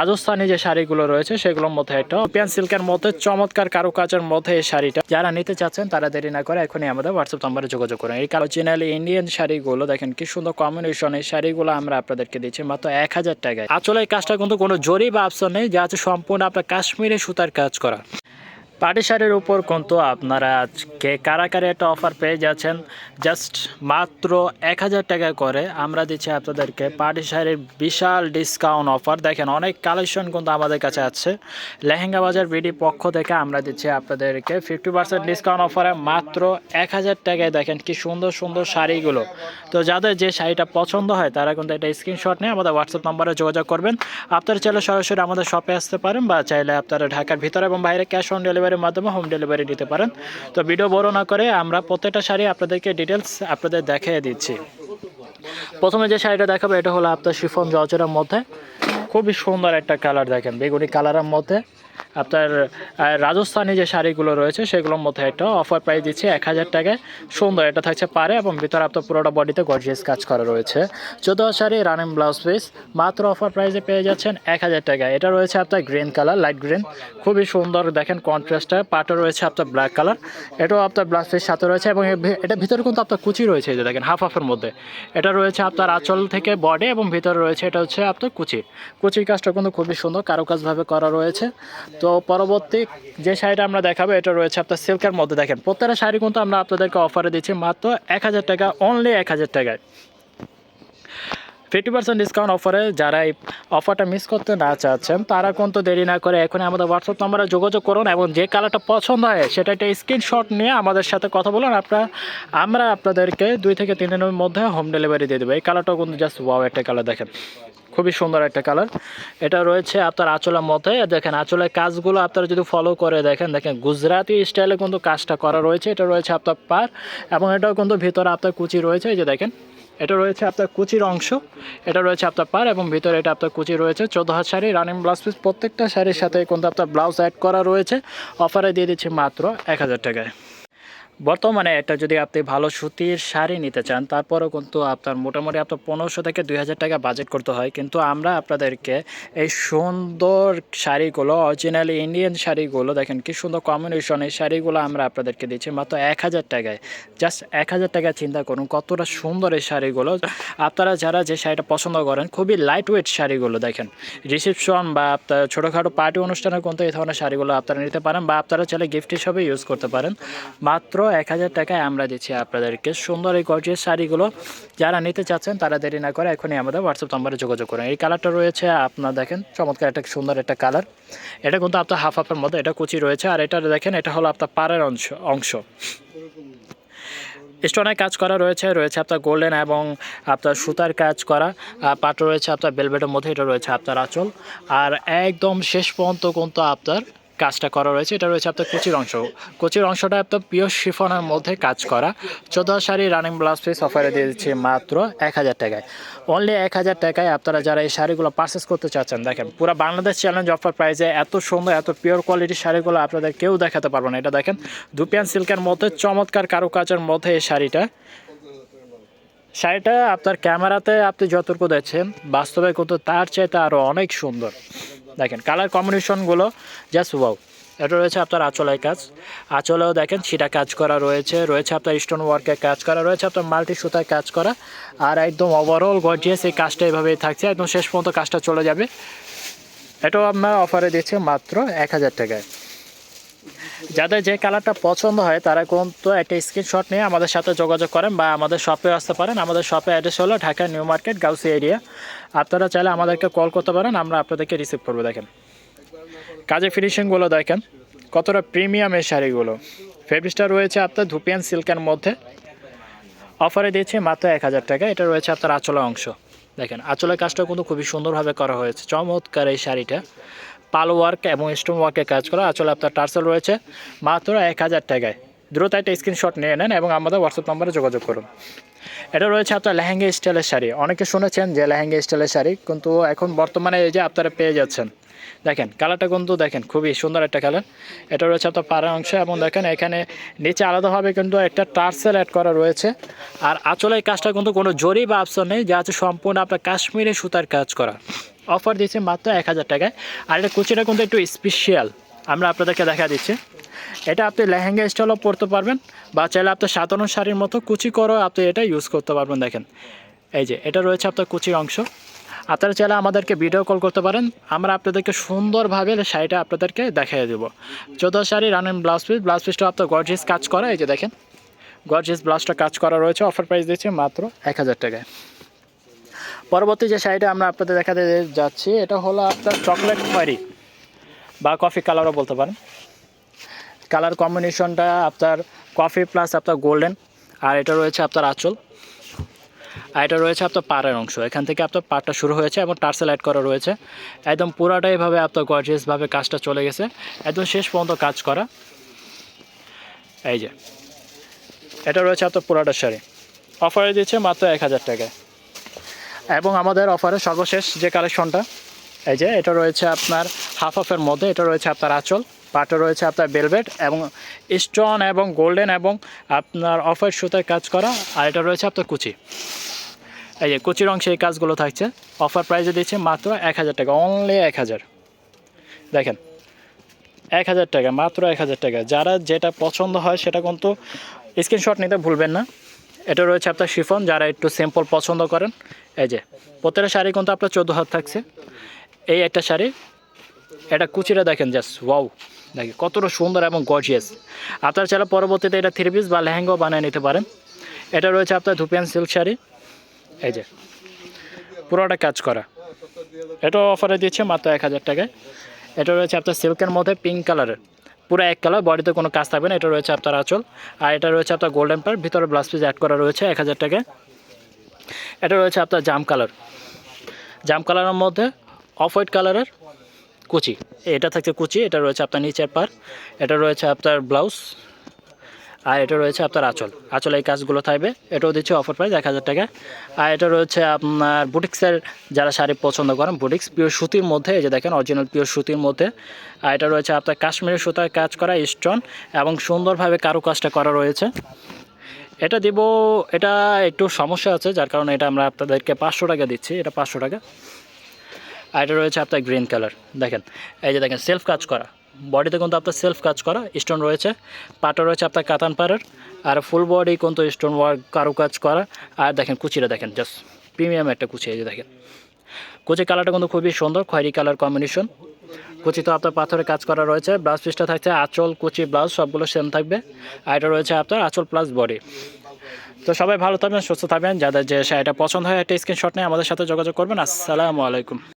রাজস্থানি যে শাড়িগুলো রয়েছে, সেগুলোর মধ্যে একটা পিয়ান সিল্কের মধ্যে চমৎকার কারুকাজের মধ্যে এই শাড়িটা। যারা নিতে চাচ্ছেন, তারা দেরি না করে এখনই আমাদের হোয়াটসঅ্যাপ নাম্বারে যোগাযোগ করেন। এই অরিজিনালি ইন্ডিয়ান শাড়িগুলো, দেখেন কি সুন্দর কম্বিনেশন এই শাড়িগুলো আমরা আপনাদেরকে দিচ্ছি মাত্র এক হাজার টাকায়। আসলে এই কাজটা কিন্তু কোনো জরি বা নেই, যা আছে সম্পূর্ণ আপনার কাশ্মীরে সুতার কাজ করা। পাটি শাড়ির উপর কিন্তু আপনারা আজকে কারাকারি একটা অফার পেয়ে যাচ্ছেন? জাস্ট মাত্র এক হাজার টাকা করে আমরা দিচ্ছি আপনাদেরকে পাটি শাড়ির বিশাল ডিসকাউন্ট অফার দেখেন, অনেক কালেকশন কিন্তু আমাদের কাছে আছে। লেহেঙ্গা বাজার বিডি পক্ষ থেকে আমরা দিচ্ছি আপনাদেরকে ফিফটি পার্সেন্ট ডিসকাউন্ট অফারে মাত্র এক হাজার টাকায়। দেখেন, কি সুন্দর সুন্দর শাড়িগুলো। তো যাদের যে শাড়িটা পছন্দ হয়, তারা কিন্তু একটা স্ক্রিনশট নিয়ে আমাদের হোয়াটসঅ্যাপ নম্বরে যোগাযোগ করবেন। আপনারা চাইলে সরাসরি আমাদের শপে আসতে পারেন বা চাইলে আপনারা ঢাকার ভিতরে এবং বাইরে ক্যাশ অন ডেলিভারির মাধ্যমে হোম ডেলিভারি দিতে পারেন। তো ভিডিও বড় না করে আমরা প্রত্যেকটা শাড়ি আপনাদেরকে ডিটেলস আপনাদের দেখিয়ে দিচ্ছি। প্রথমে যে শাড়িটা দেখাবো, এটা হলো আপনার শিফন জর্জের মধ্যে। খুবই সুন্দর একটা কালার দেখেন। বেগুনি কালারের মধ্যে আপনার রাজস্থানি যে শাড়িগুলো রয়েছে, সেগুলোর মধ্যে একটা অফার প্রাইস দিচ্ছে এক হাজার টাকায়। সুন্দর এটা থাকছে পারে এবং ভিতরে আপনার পুরোটা বডিতে গর্জিয়াস কাজ করা রয়েছে। চোদ্দ শাড়ি রানিং ব্লাউজ পিস মাত্র অফার প্রাইসে পেয়ে যাচ্ছেন এক হাজার টাকায়। এটা রয়েছে আপনার গ্রিন কালার লাইট গ্রিন খুবই সুন্দর দেখেন কন্ট্রাস্টটা পাটও রয়েছে আপনার ব্ল্যাক কালার এটাও আপনার ব্লাউজ পিস সাথে রয়েছে এবং এটা ভিতরে কিন্তু আপনার কুচি রয়েছে যে দেখেন হাফ হাফের মধ্যে। এটা রয়েছে আপনার আঁচল থেকে বডি এবং ভিতরে রয়েছে, এটা হচ্ছে আপনার কুচি। কুচির কাজটা কিন্তু খুবই সুন্দর, কারুকাজভাবে করা রয়েছে। তো পরবর্তী যে শাড়িটা আমরা দেখাবো, এটা রয়েছে আপনার সিল্কের মধ্যে। দেখেন, প্রত্যেকটা শাড়ি কিন্তু আমরা আপনাদেরকে অফারে দিচ্ছি মাত্র এক হাজার টাকা অনলি এক হাজার টাকায়। ফিফটি পার্সেন্ট ডিসকাউন্ট অফারে যারা এই অফারটা মিস করতে না চাচ্ছেন, তারা কিন্তু দেরি না করে এখন আমাদের হোয়াটসঅ্যাপ নাম্বারে যোগাযোগ করুন এবং যে কালারটা পছন্দ হয়, সেটা একটা স্ক্রিনশট নিয়ে আমাদের সাথে কথা বলুন। আপনারা, আমরা আপনাদেরকে দুই থেকে তিন দিনের মধ্যে হোম ডেলিভারি দিয়ে দেবো। এই কালারটাও কিন্তু জাস্ট ওয়াও একটা কালার দেখেন। খুবই সুন্দর একটা কালার এটা রয়েছে আপনার আঁচলের মধ্যে। দেখেন, আঁচলের কাজগুলো আপনারা যদি ফলো করে দেখেন দেখেন, গুজরাটি স্টাইলে কিন্তু কাজটা করা রয়েছে। এটা রয়েছে আপনার পার এবং এটাও কিন্তু ভিতরে আপনার কুচি রয়েছে। এই যে দেখেন এটা রয়েছে আপনার কুচির অংশ। এটা রয়েছে আপনার পার এবং ভিতরে এটা আপনার কুচি রয়েছে। চোদ্দ হাত শাড়ি রানিং ব্লাউজ পিস প্রত্যেকটা শাড়ির সাথে কিন্তু আপনার ব্লাউজ অ্যাড করা রয়েছে। অফারে দিয়ে দিচ্ছি মাত্র এক হাজার টাকায়। বর্তমানে এটা যদি আপনি ভালো সুতির শাড়ি নিতে চান, তারপরেও কিন্তু আপনার মোটামুটি আপনার পনেরোশো থেকে দুই হাজার টাকা বাজেট করতে হয়। কিন্তু আমরা আপনাদেরকে এই সুন্দর শাড়িগুলো অরিজিনালি ইন্ডিয়ান শাড়িগুলো, দেখেন কি সুন্দর কম্বিনেশন এই শাড়িগুলো আমরা আপনাদেরকে দিচ্ছি মাত্র এক হাজার টাকায়। জাস্ট এক হাজার টাকা চিন্তা করুন কতটা সুন্দর এই শাড়িগুলো। আপনারা যারা যে শাড়িটা পছন্দ করেন, খুবই লাইট ওয়েট শাড়িগুলো দেখেন। রিসেপশন বা আপনার ছোটোখাটো পার্টি অনুষ্ঠানে কিন্তু এই ধরনের শাড়িগুলো আপনারা নিতে পারেন বা আপনারা চাইলে গিফট হিসাবে ইউজ করতে পারেন। মাত্র এক হাজার টাকায় আমরা দিচ্ছি আপনাদেরকে। সুন্দর এই গর্জিয়াস শাড়িগুলো। যারা নিতে চাচ্ছেন, তারা দেরি না করে এখনই আমাদের হোয়াটসঅ্যাপ নাম্বারে যোগাযোগ করেন। এই কালারটা রয়েছে, আপনার দেখেন, চমৎকার একটা সুন্দর একটা কালার। এটা কিন্তু আপনার হাফ হাফের মধ্যে, এটা কুচি রয়েছে। আর এটা দেখেন, এটা হলো আপনার পাড়ের অংশ অংশ। স্টোনের কাজ করা রয়েছে রয়েছে আপনার গোল্ডেন এবং আপনার সুতার কাজ করা। পাট রয়েছে আপনার বেলভেটের মধ্যে, এটা রয়েছে আপনার আঁচল। আর একদম শেষ পর্যন্ত কিন্তু আপনার কাজটা করা রয়েছে। এটা রয়েছে আপনার কুচির অংশ। কুচির অংশটা আপনার পিওর শিফনের মধ্যে কাজ করা। চোদ্দ শাড়ি রানিং ব্লাউজ পিস অফারে দিয়ে দিচ্ছি মাত্র এক হাজার টাকায়। অনলি এক হাজার টাকায় আপনারা যারা এই শাড়িগুলো পারচেস করতে চাচ্ছেন, দেখেন, পুরো বাংলাদেশ চ্যালেঞ্জ অফার প্রাইজে এত সুন্দর, এত পিওর কোয়ালিটির শাড়িগুলো আপনাদের কেউ দেখাতে পারবে না। এটা দেখেন দুপিয়ান সিল্কের মধ্যে, চমৎকার কারুকাজের মধ্যে এই শাড়িটা। শাড়িটা আপনার ক্যামেরাতে আপনি যতটুকু দেখছেন, বাস্তবে কিন্তু তার চাইতে আরও অনেক সুন্দর। দেখেন কালার কম্বিনেশনগুলো জাস্ট ওয়াও এটা রয়েছে আপনার আঁচলের কাজ। আঁচলেও দেখেন সেটা কাজ করা রয়েছে রয়েছে আপনার স্টোন ওয়ার্কের কাজ করা, রয়েছে আপনার মাল্টি সুতার কাজ করা। আর একদম ওভারঅল গর্জিয়াস এই কাজটা এভাবেই থাকছে, একদম শেষ পর্যন্ত কাজটা চলে যাবে। এটাও আপনার অফারে দিচ্ছে মাত্র এক হাজার টাকায়। যাদের যে কালারটা পছন্দ হয়, তারা কিন্তু একটা স্ক্রিনশট নিয়ে আমাদের সাথে যোগাযোগ করেন বা আমাদের শপে আসতে পারেন। আমাদের শপে অ্যাড্রেস হলো Dhaka New Market, Gausia area. আপনারা চাইলে আমাদেরকে কল করতে পারেন, আমরা আপনাদেরকে রিসিভ করব, দেখেন। কাজে ফিনিশিংগুলো দেখেন, কতটা প্রিমিয়াম এই শাড়িগুলো। ফেব্রিকটা রয়েছে আপনার ধুপিয়ান সিল্কের মধ্যে। অফারে দিয়েছে মাত্র এক হাজার টাকা, এটা রয়েছে আপনার আঁচলের অংশ। দেখেন, আঁচলের কাজটা কিন্তু খুবই সুন্দরভাবে করা হয়েছে। চমৎকার এই শাড়িটা। পাল ওয়ার্ক এবং স্টোন ওয়ার্কে কাজ করা আসলে আপনার টার্সেল রয়েছে মাত্র এক হাজার টাকায়। দ্রুত একটা স্ক্রিনশট নিয়ে নেন এবং আমাদের হোয়াটসঅ্যাপ নম্বরে যোগাযোগ করুন। এটা রয়েছে আপনার লেহেঙ্গা স্টাইলের শাড়ি। অনেকে শুনেছেন যে লেহেঙ্গা স্টাইলের শাড়ি, কিন্তু এখন বর্তমানে এই যে আপনারা পেয়ে যাচ্ছেন, দেখেন কালারটা কিন্তু দেখেন খুবই সুন্দর একটা কালার। এটা রয়েছে আপনার পাড়ার অংশ এবং দেখেন এখানে নিচে আলাদাভাবে কিন্তু একটা টার্সেল অ্যাড করা রয়েছে। আর আঁচলের কাজটা কিন্তু কোনো জরি বা অপশন নেই, যা আছে সম্পূর্ণ আপনার কাশ্মীরি সুতার কাজ করা। অফার দিচ্ছে মাত্র এক হাজার টাকায়। আর এটা কুচিটা কিন্তু একটু স্পেশাল আমরা আপনাদেরকে দেখা দিচ্ছি। এটা আপনি লেহেঙ্গা স্টাইলও পরতে পারবেন বা চাইলে আপনি সাধারণ শাড়ির মতো কুচি করেও আপনি এটা ইউজ করতে পারবেন, দেখেন। এই যে, এটা রয়েছে আপনার কুচির অংশ। আপনারা চাইলে আমাদেরকে ভিডিও কল করতে পারেন। আমরা আপনাদেরকে সুন্দরভাবে শাড়িটা আপনাদেরকে দেখিয়ে দেবো। চোদ্দ sari running blouse piece blouse পিসটা আপনার গর্জিয়াস কাজ করা। এই যে দেখেন গর্জিয়াস ব্লাউজটা কাজ করা রয়েছে। অফার প্রাইস দিচ্ছে মাত্র এক হাজার টাকায়। পরবর্তী যে শাড়িটা আমরা আপনাদের দেখাতে যাচ্ছি, এটা হলো আপনার চকলেট খয়েরি বা কফি কালারও বলতে পারেন। কালার কম্বিনেশনটা আপনার কফি প্লাস আপনার গোল্ডেন আর এটা রয়েছে আপনার আঁচল। আর এটা রয়েছে আপনার পাড়ের অংশ। এখান থেকে আপনার পাড়টা শুরু হয়েছে এবং টার্সেল অ্যাড করা রয়েছে। একদম পুরাটাই ভাবে আপনার গর্জিয়াসভাবে কাজটা চলে গেছে। একদম শেষ পর্যন্ত কাজ করা। এই যে, এটা রয়েছে আপনার পুরাটা শাড়ি। অফারে দিচ্ছে মাত্র এক হাজার টাকায়। এবং আমাদের অফারে সর্বশেষ যে কালেকশনটা এই যে, এটা রয়েছে আপনার হাফ হাফের মধ্যে, এটা রয়েছে আপনার আঁচল পাটা রয়েছে আপনার বেলভেট এবং স্টোন এবং গোল্ডেন এবং আপনার অফার সুতায় কাজ করা, আর এটা রয়েছে আপনার কুচি। এই যে, কুচির অংশে এই কাজগুলো থাকছে। অফার প্রাইসে দিচ্ছে মাত্র এক হাজার টাকা অনলি এক হাজার। দেখেন, এক হাজার টাকা, মাত্র এক হাজার টাকা। যারা যেটা পছন্দ হয় সেটা কিন্তু স্ক্রিনশট নিতে ভুলবেন না। এটা রয়েছে আপনার শিফন, যারা একটু সিম্পল পছন্দ করেন। এই যে, প্রত্যেকটা শাড়ি কিন্তু আপনার চোদ্দ হাত থাকছে। এই একটা শাড়ি, এটা কুচিটা দেখেন জাস্ট ওয়াও দেখেন, কতটা সুন্দর এবং গর্জিয়াস আপনার ছাড়া পরবর্তীতে এটা থ্রি পিস বা লেহেঙ্গাও বানিয়ে নিতে পারেন। এটা রয়েছে আপনার ধুপিয়ান সিল্ক শাড়ি। এই যে, পুরোটা কাজ করা। এটা অফারে দিচ্ছে মাত্র এক হাজার টাকায়। এটা রয়েছে আপনার সিল্কের মধ্যে পিঙ্ক কালারের পুরো এক কালার বডিতে কোনো কাজ থাকবে না, এটা রয়েছে আপনার আঁচল। আর এটা রয়েছে আপনার গোল্ডেন পার ভিতরে ব্লাউজ পিস অ্যাড করা রয়েছে এক হাজার টাকায়। এটা রয়েছে আপনার জাম কালার জাম কালারের মধ্যে অফ হোয়াইট কালারের কুচি। এটা থাকছে কুচি, এটা রয়েছে আপনার নিচের পার এটা রয়েছে আপনার ব্লাউজ আর এটা রয়েছে আপনার আঁচল। আঁচল এই কাজগুলো থাকবে। এটাও দিচ্ছে অফার প্রাইস এক হাজার টাকা। আর এটা রয়েছে আপনার বুটিক্সের যারা শাড়ি পছন্দ করেন, বুটিক্স পিওর সুতির মধ্যে, এই যে দেখেন অরিজিনাল পিওর সুতির মধ্যে। আর এটা রয়েছে আপনার কাশ্মীরি সুতায় কাজ করা স্টোন এবং সুন্দরভাবে কারুকাজটা করা রয়েছে। এটা দিব, এটা একটু সমস্যা আছে, যার কারণে এটা আমরা আপনাদেরকে পাঁচশো টাকা দিচ্ছি, এটা পাঁচশো টাকা। আর এটা রয়েছে আপনার গ্রিন কালার দেখেন। এই যে দেখেন সেলফ কাজ করা। বডিতে কিন্তু আপনার সেলফ কাজ করা স্টোন রয়েছে। পাটা রয়েছে আপনার কাতান পাড়ের, আর ফুল বডি কিন্তু স্টোন ওয়ার্ক কারু কাজ করা। আর দেখেন কুচিটা দেখেন জাস্ট প্রিমিয়াম একটা কুচি, এই দেখেন। কুচি কালারটা কিন্তু খুবই সুন্দর, খয়েরি কালার কম্বিনেশন কুচি তো আপনার পাথরে কাজ করা রয়েছে ব্লাউজ পিসটা থাকছে, আঁচল, কুচি ব্লাউজ সবগুলো সেম থাকবে। আর এটা রয়েছে আপনার আঁচল প্লাস বডি তো সবাই ভালো থাকবেন, সুস্থ থাকবেন। যাদের যে শাড়িটা পছন্দ হয়, একটা স্ক্রিনশট নিয়ে আমাদের সাথে যোগাযোগ করবেন। আসসালামু আলাইকুম।